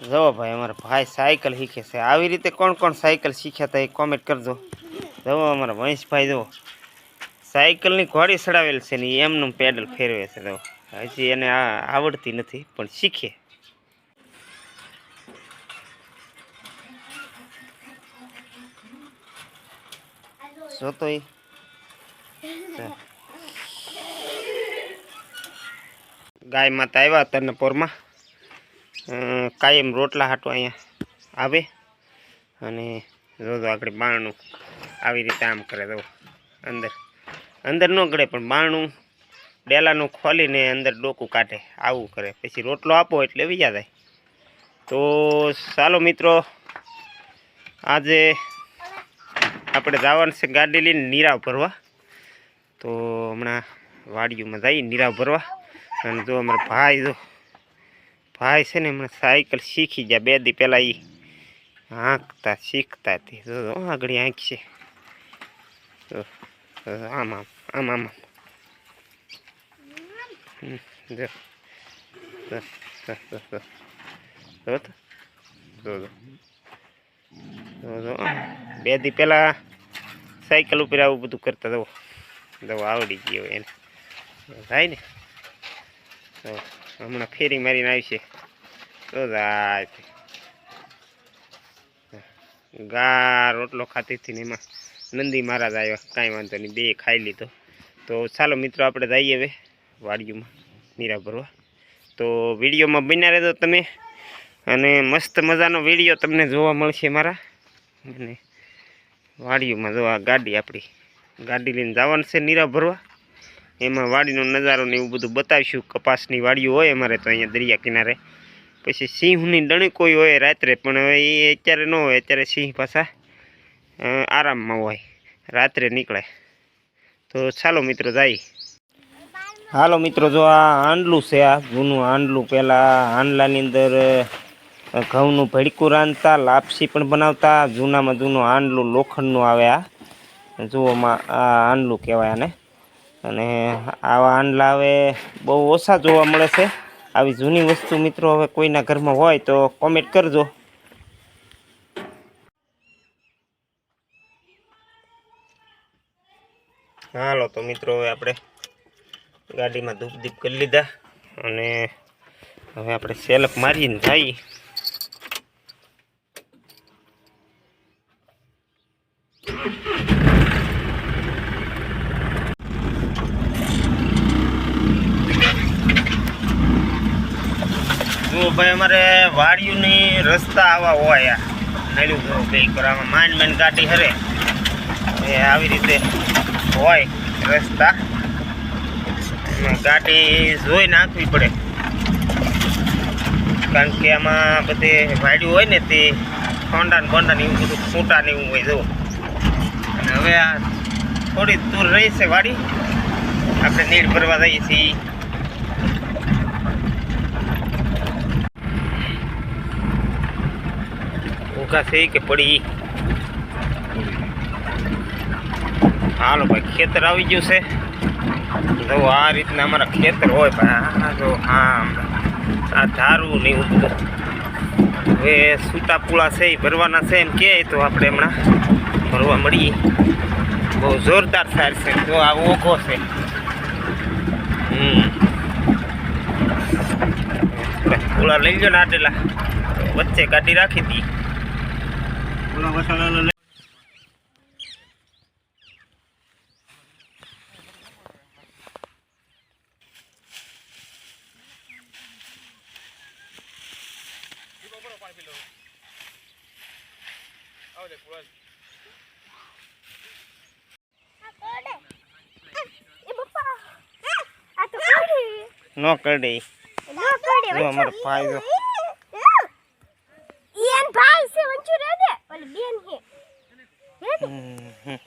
જો ભાઈ અમારા ભાઈ સાયકલ શીખે છે. આવી રીતે કોણ કોણ સાયકલ શીખ્યા હતા એ કોમેન્ટ કરજો. જવો અમારા વંશભાઈ જવો સાયકલની ઘોડી ચડાવેલ છે ને એમનું પેડલ ફેરવે છે. જવો હજી એને આવડતી નથી પણ શીખે. જોતો ઈ. ગાય માતા આવ્યા તને અ, કાયમ રોટલા હાટો અહીંયા આવે અને જો જો આગળ બારણું આવી રીતે આમ કરે તો અંદર અંદર ન ગળે પણ બારણું ડેલાનું ખોલીને અંદર ડોકું કાઢે, આવું કરે. પછી રોટલો આપો એટલે બીજા જાય. તો ચાલો મિત્રો, આજે આપણે જવાનું છે ગાડી લઈને નીરાવ ભરવા. તો હમણાં વાડીઓમાં જઈએ, નીરાવ ભરવા. અને જો અમારા ભાઈ જો ભાઈ છે ને હમણાં સાયકલ શીખી ગયા બે દી પહેલાં એ હાંકતા શીખતા હતી જો આગળ જો, આમ આમ આમ આમ. જો બે દી પહેલાં સાયકલ ઉપર આવું બધું કરતા દો દવા આવડી ગયો એને. થાય ને? હમણાં ફેરી મારીને આવશે તો જાય. ગા રોટલો ખાતી હતી ને એમાં. નંદી મહારાજ આવ્યા. કાંઈ વાંધો નહીં, બે ખાઈ લીધો. તો ચાલો મિત્રો, આપણે જઈએ હવે વાડીઓમાં નીરા ભરવા. તો વિડીયોમાં બન્યા રહેજો તમે. અને મસ્ત મજાનો વીડિયો તમને જોવા મળશે મારા. અને વાડીઓમાં જો આ ગાડી આપણી. ગાડી લઈને જવાનું છે નીરા ભરવા. એમાં વાડીનો નજારો ને એવું બધું બતાવીશું. કપાસની વાડીઓ હોય અમારે તો અહીંયા દરિયા કિનારે. પછી સિંહની ડણકોઈ હોય રાત્રે, પણ હવે એ અત્યારે ન હોય, અત્યારે સિંહ પાછા આરામમાં હોય. રાત્રે નીકળે. તો ચાલો મિત્રો, જાય. હાલો મિત્રો, જો આ આંડલું છે, આ જૂનું આંડલું. પહેલાં આંડલાની અંદર ઘઉંનું ભડકું રાંધતા, લાપસી પણ બનાવતા. જૂનામાં જૂનું આંડલું લોખંડનું આવે આ. જુઓમાં આ આંડલું કહેવાય આને. અને આવા આંડલા હવે બહુ ઓછા જોવા મળે છે. આવી જૂની વસ્તુ મિત્રો હવે કોઈના ઘરમાં હોય તો કોમેન્ટ કરજો. હાલો તો મિત્રો હવે આપણે ગાડીમાં ધૂપ દીપ કરી લીધા અને હવે આપણે સેલફ મારીને જઈએ જો ભાઈ, અમારે વાડીઓની રસ્તા આવા હોય નડ્યું જો બે આમાં માંડ માંડ ગાડી હરે. એ આવી રીતે હોય રસ્તા. ગાટી જોઈ નાખવી પડે. કારણ કે આમાં બધે વાડ્યું હોય ને તે ખોંડા ને બોંડા ને એવું બધું ફૂટા ને એવું હોય જવું અને હવે આ થોડી દૂર રહી છે વાડી. આપણે નીર ભરવા જઈએ છીએ. છે કે પડી હાલો ભાઈ, ખેતર આવી ગયું છે. જો આ રીતના અમારા ખેતર હોય ભાઈ, આ જો હા આ ધારું ને એવું હવે સૂતા પૂળા છે એ ભરવાના છે એમ કહે તો આપણે હમણાં ભરવા મળીએ. બહુ જોરદાર સાર છે, જો આ ઓઘો છે. હમ. પૂળા લઈ ગયો ને આટેલા વચ્ચે ગાડી રાખી હતી નો કરડે. જો અમારો ભાઈ જો હમ, હમ.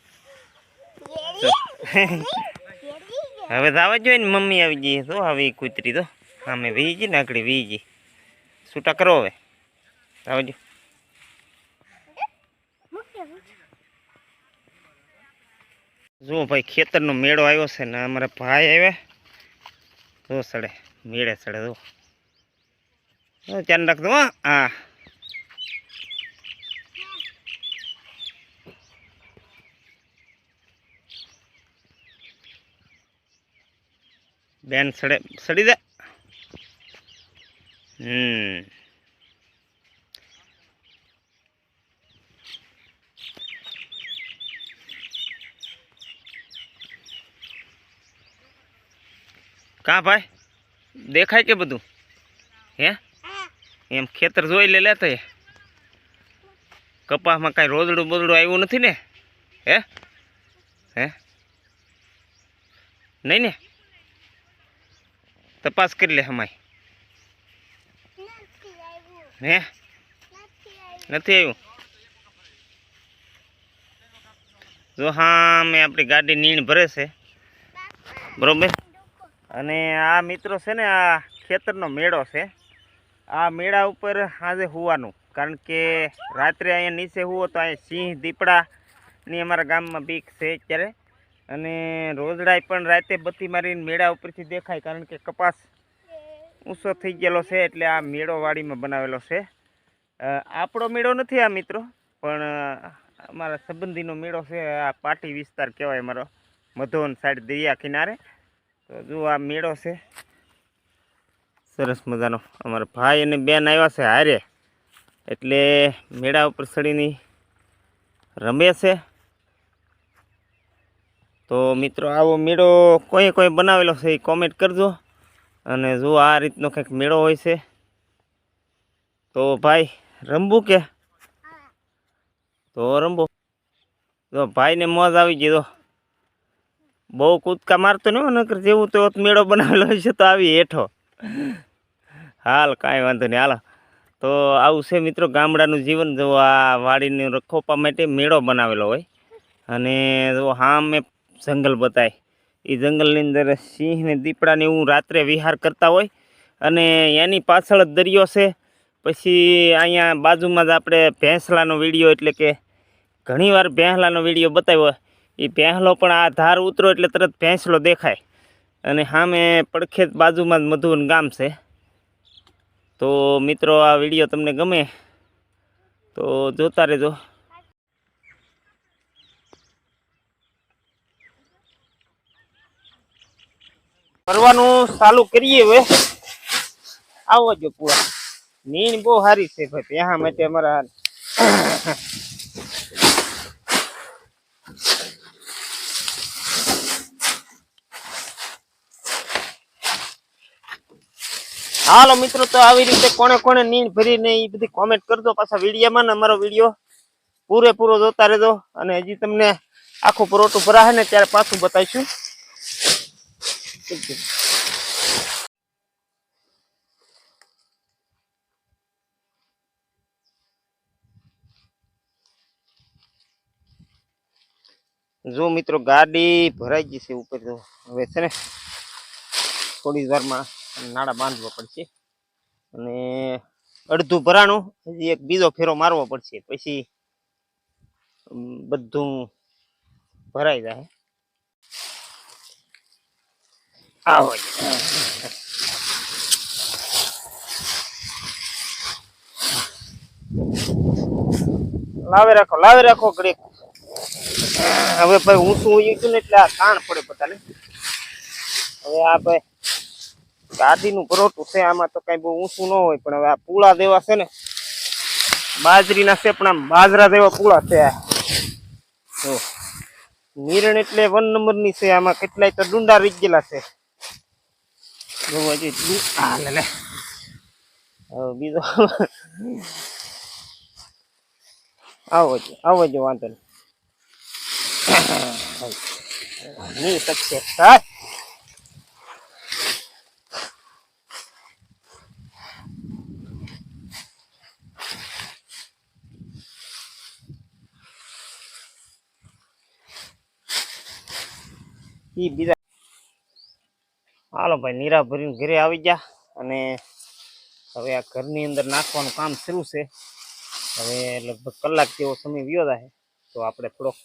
હવે તો જોઈએ ને મમ્મી આવી જઈએ તો આવી કૂતરી તો અમે વી ગઈ ને આગળ વી ગઈ છૂટા કરો હવે. આવજો જુઓ ભાઈ ખેતરનો મેળો આવ્યો છે ને અમારા ભાઈ આવ્યા. જો સડે મેળે સડે જો. હા, ધ્યાન રાખજો હો. બેન સડે સડી દે. હમ. કા ભાઈ? દેખાય કે બધું? હે? એમ ખેતર જોઈ લે લેતો એ. કપાસમાં કાંઈ રોદડું બોદડું આવ્યું નથી ને? હે? હે? નહીં ને? તપાસ કરી લે હમાય. હે? નથી આવ્યું? જો હા મેં આપણી ગાડી નીણ ભરે છે. બરોબર? અને આ મિત્રો છે ને, આ ખેતરનો મેળો છે. આ મેળા ઉપર આજે હોવાનું. કારણ કે રાત્રે અહીંયા નીચે હોવો તો અહીંયા સિંહ દીપડાની અમારા ગામમાં બીક છે અત્યારે. અને રોજડાય પણ રાતે બત્તી મારીને મેળા ઉપરથી દેખાય કારણ કે કપાસ ઊંચો થઈ ગયેલો છે એટલે આ મેળો વાડીમાં બનાવેલો છે. આપણો મેળો નથી આ મિત્રો, પણ અમારા સંબંધીનો મેળો છે, આ પાટી વિસ્તાર કહેવાય અમારો મધોન સાઈડ દરિયા કિનારે. તો જો આ મેળો છે. સરસ મજાનો. અમારા ભાઈ અને બેન આવ્યા છે હારે. એટલે મેળા ઉપર ચડીને રમે છે. તો મિત્રો, આવો મેળો કોઈ કોઈ બનાવેલો છે એ કોમેન્ટ કરજો. અને જો આ રીતનો કંઈક મેળો હોય છે, તો ભાઈ, રમવું કે? તો રમવું જો ભાઈને મોજ આવી ગયો બહુ કૂદકા મારતો નહીં હોય નકર જેવું તો મેળો બનાવેલો હોય છે તો આવી હેઠો. હાલ કાંઈ વાંધો નહીં, હાલો. તો આવું છે મિત્રો, ગામડાનું જીવન. જો આ વાડીને રખોપા માટે મેળો બનાવેલો હોય. અને જો હા મેં જંગલ બતાય. એ જંગલની અંદર સિંહ ને દીપડાને એવું રાત્રે વિહાર કરતા હોય અને એની પાછળ જ દરિયો છે. પછી અહીંયા બાજુમાં જ આપણે ભેંસલાનો વીડિયો એટલે કે ઘણીવાર ભેંસલાનો વીડિયો બતાવ્યો એ ભેંસલો પણ આ ધાર ઉતરો એટલે તરત ભેંસલો દેખાય. અને સામે પડખે બાજુમાં જ મધુવન ગામ છે. તો મિત્રો, આ વીડિયો તમને ગમે તો જોતા રહેજો. કરવાનું ચાલુ કરીએ હવે. આવો જો પૂરા. નીંદ બહુ સારી છે ભાઈ. ત્યાં માટે અમારા હાલો. મિત્રો, તો આવી રીતે કોણે કોણે નીંદ ભરીને એ બધી કોમેન્ટ કરજો પાછા વિડીયોમાં ને અમારો વીડિયો પૂરેપૂરો જોતા રહેજો. અને હજી તમને આખું પરોટું ભરાશે ને ત્યારે પાછું બતાવીશું. જો મિત્રો ગાડી ભરાઈ ગઈ છે ઉપર, તો હવે છે ને થોડી વારમાં નાળા બાંધવા પડશે. અને અડધું ભરાણું, હજી એક બીજો ફેરો મારવો પડશે. પછી બધું ભરાઈ જાય. આવો. લાવે રાખો લાવે રાખો ઘડીક. હવે ભાઈ ઊંચું ઉયું છું ને એટલે આ તાણ પડે બધાને. હવે આ ભાઈ ગાદીનું પરોટું છે, આમાં તો કઈ બહુ ઊંચું ન હોય, પણ હવે આ પૂળા દેવા છે ને, બાજરીના છે પણ આમ બાજરા જેવા પૂળા છે આ. નિરણ એટલે વન નંબરની છે, આમાં કેટલાય તો ડુંડા રહી ગયેલા છે. જોવા જોઈએ આ લે હવે બીજો આવો જ આવો જ વાંધો નહીં. શકશે હા. બીજા હાલો ભાઈ નીરા ભરીને ઘરે આવી ગયા અને હવે આ ઘરની અંદર નાખવાનું કામ શરૂ છે. હવે લગભગ કલાક જેવો સમય વ્યો થાય તો આપણે થોડોક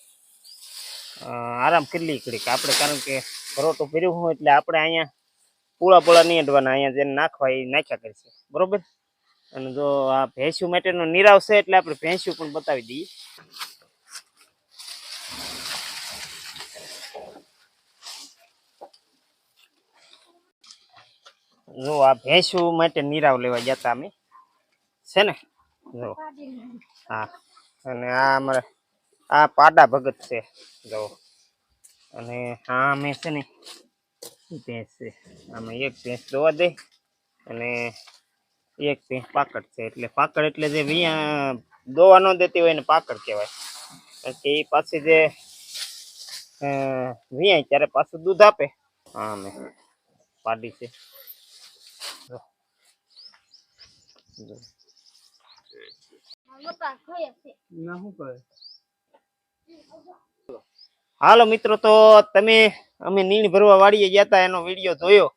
આરામ કરી લઈએ ઘડીક. આપણે કારણ કે ભરોટો ભર્યો હોય એટલે આપણે અહીંયા પૂળા પૂળા નહીં અડવાના. અહીંયા જેને નાખવા એ નાખ્યા કરીશું બરોબર? અને જો આ ભેંસ્યું માટેનો નીરાવ છે એટલે આપણે ભેંસ્યું પણ બતાવી દઈએ. જો આ ભેંસુ માટે નીરાવ લેવા ગયા હતા અમે. છે ને? જો. હા. અને આ અમારે, આ પાડા ભગત છે. જો. અને હા, અમે છે ને ભેંસ છે? આમાં એક ભેંસ જોવા દે અને એક ભેંસ પાકડ છે. એટલે પાકડ એટલે જે વિયા દોવા ન દેતી હોય એને પાકડ કહેવાય. કારણ કે એ પાછી જે વિયાય ત્યારે પાછું દૂધ આપે. હા, અમે. પાડી છે જો. જો. હાલો મિત્રો, તો તમે, અમે નીણ ભરવા વાળીએ ગયા હતા એનો વીડિયો જોયો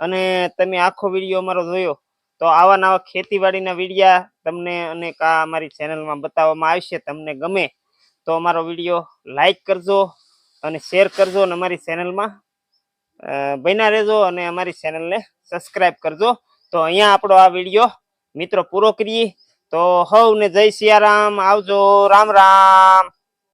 અને તમે આખો વીડિયો અમારો જોયો. તો આવા નવા ખેતીવાડીના વિડીયા તમને અને કા અમારી ચેનલમાં બતાવવામાં આવશે, તમને ગમે તો અમારો વીડિયો લાઈક કરજો અને શેર કરજો અને અમારી ચેનલમાં બન્યા રહેજો અને અમારી ચેનલને સબસ્ક્રાઈબ કરજો. તો અહીંયા આપણો આ વીડિયો મિત્રો પૂરો કરીએ. તો હવને જય સિયારામ. આવજો. રામ રામ.